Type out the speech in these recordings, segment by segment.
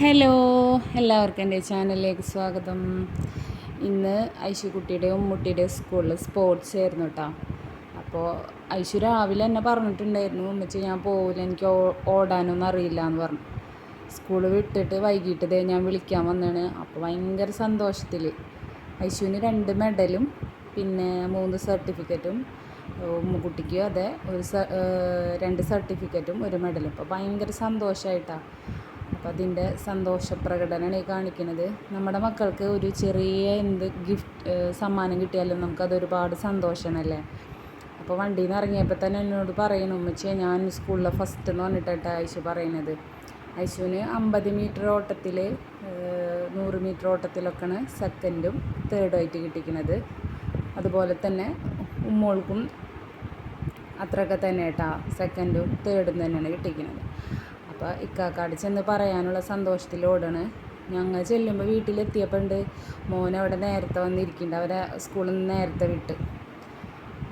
Hello എല്ലാവർക്കും എന്റെ ചാനലിലേക്ക് സ്വാഗതം. ഇന്ന് ഐശുക്കുട്ടിയുടെയും ഉമ്മുട്ടിയുടെയും സ്കൂളിൽ സ്പോർട്സ് ആയിരുന്നു കേട്ടോ അപ്പോൾ ഐശു രാവിലെ എന്നെ പറഞ്ഞിട്ടുണ്ടായിരുന്നു ഉമ്മച്ച് ഞാൻ പോകില്ല എനിക്ക് ഓടാനൊന്നും അറിയില്ല എന്ന് പറഞ്ഞു. സ്കൂൾ വിട്ടിട്ട് വൈകിട്ട് ദേ ഞാൻ വിളിക്കാൻ വന്നാണ് അപ്പോൾ ഭയങ്കര സന്തോഷത്തിൽ ഐശുവിന് രണ്ട് മെഡലും പിന്നെ മൂന്ന് സർട്ടിഫിക്കറ്റും ഉമ്മുക്കുട്ടിക്കും അതെ ഒരു രണ്ട് സർട്ടിഫിക്കറ്റും ഒരു മെഡലും. അപ്പോൾ ഭയങ്കര സന്തോഷമായിട്ടാണ് അപ്പോൾ അതിന്റെ സന്തോഷ പ്രകടനമാണ് ഈ കാണിക്കുന്നത്. നമ്മുടെ മക്കൾക്ക് ഒരു ചെറിയ എന്ത് ഗിഫ്റ്റ് സമ്മാനം കിട്ടിയാലും നമുക്കത് ഒരുപാട് സന്തോഷമാണല്ലേ അപ്പോൾ വണ്ടിയിൽ നിന്ന് ഇറങ്ങിയപ്പോൾ തന്നെ എന്നോട് പറയണു ഉമ്മച്ചേ ഞാൻ സ്കൂളിലെ ഫസ്റ്റ് എന്ന് പറഞ്ഞിട്ടാണ് ഐശു പറയുന്നത് ഐശുവിന് അമ്പത് മീറ്റർ ഓട്ടത്തിൽ നൂറ് മീറ്റർ ഓട്ടത്തിലൊക്കെയാണ് സെക്കൻഡും തേർഡുമായിട്ട് കിട്ടിക്കുന്നത് അതുപോലെ തന്നെ ഉമ്മോൾക്കും അത്രയൊക്കെ തന്നെ കേട്ടാ സെക്കൻഡും തേർഡും തന്നെയാണ് കിട്ടിക്കുന്നത് അപ്പോൾ ഇക്കാക്കാട് ചെന്ന് പറയാനുള്ള സന്തോഷത്തിൽ ഓടാണ് ഞങ്ങൾ ചെല്ലുമ്പോൾ വീട്ടിലെത്തിയപ്പോൾ ഉണ്ട് മോൻ നേരത്തെ വന്നിരിക്കുന്നുണ്ട് അവരെ സ്കൂളിൽ നിന്ന് നേരത്തെ വിട്ട്.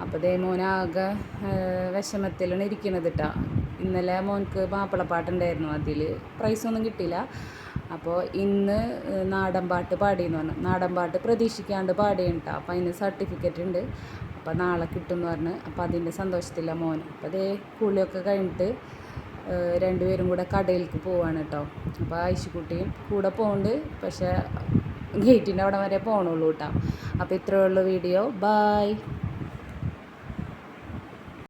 അപ്പോൾ ദേ മോനാകെ വിഷമത്തിലാണ് ഇരിക്കണത് കേട്ടോ ഇന്നലെ മോൻക്ക് മാപ്പിളപ്പാട്ടുണ്ടായിരുന്നു അതിൽ പ്രൈസൊന്നും കിട്ടിയില്ല. അപ്പോൾ ഇന്ന് നാടൻ പാട്ട് പാടിയെന്ന് പറഞ്ഞു. നാടൻ പാട്ട് പ്രതീക്ഷിക്കാണ്ട് പാടിയാണ് കേട്ടോ അപ്പോൾ അതിന് സർട്ടിഫിക്കറ്റ് ഉണ്ട് അപ്പോൾ നാളെ കിട്ടുമെന്ന് പറഞ്ഞ്. അപ്പോൾ അതിന്റെ സന്തോഷത്തില്ല മോൻ അപ്പോൾ അതേ കുളിയൊക്കെ കഴിഞ്ഞിട്ട് രണ്ടുപേരും കൂടെ കടയിലേക്ക് പോവാണ് കേട്ടോ. അപ്പോൾ ഐശുക്കുട്ടിയും കൂടെ പോകുന്നുണ്ട് പക്ഷേ ഗേറ്റിന്റെ അവിടെ വരെ പോകണുള്ളൂ കേട്ടോ. അപ്പോൾ ഇത്രയേ ഉള്ളൂ വീഡിയോ ബായ്